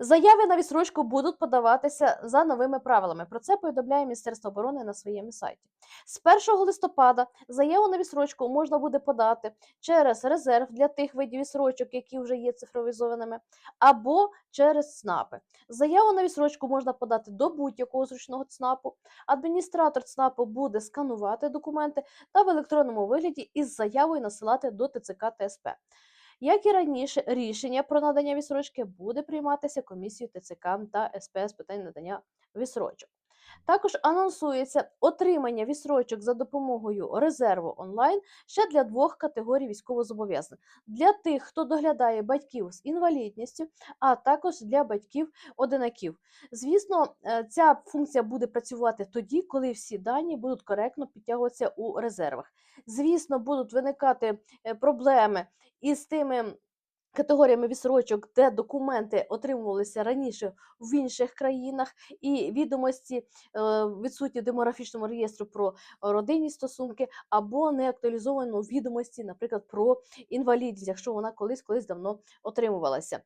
Заяви на відсрочку будуть подаватися за новими правилами. Про це повідомляє Міністерство оборони на своєму сайті. З 1 листопада заяву на відсрочку можна буде подати через резерв для тих видів відсрочок, які вже є цифровізованими, або через ЦНАПи. Заяву на відсрочку можна подати до будь-якого зручного ЦНАПу. Адміністратор ЦНАПу буде сканувати документи та в електронному вигляді із заявою насилати до ТЦК ТСП. Як і раніше, рішення про надання відсрочки буде прийматися комісією ТЦК та СП з питань надання відсрочок. Також анонсується отримання відсрочок за допомогою резерву онлайн ще для двох категорій військовозобов'язаних: для тих, хто доглядає батьків з інвалідністю, а також для батьків одинаків. Звісно, е, ця функція буде працювати тоді, коли всі дані будуть коректно підтягуватися у резервах. Звісно, будуть виникати е, із тими категоріями відсрочок, де документи отримувалися раніше в інших країнах, і відомості е, відсутні в демографічному реєстру про родинні стосунки, або не актуалізовано відомості, наприклад, про інвалідність, якщо вона колись колись давно отримувалася.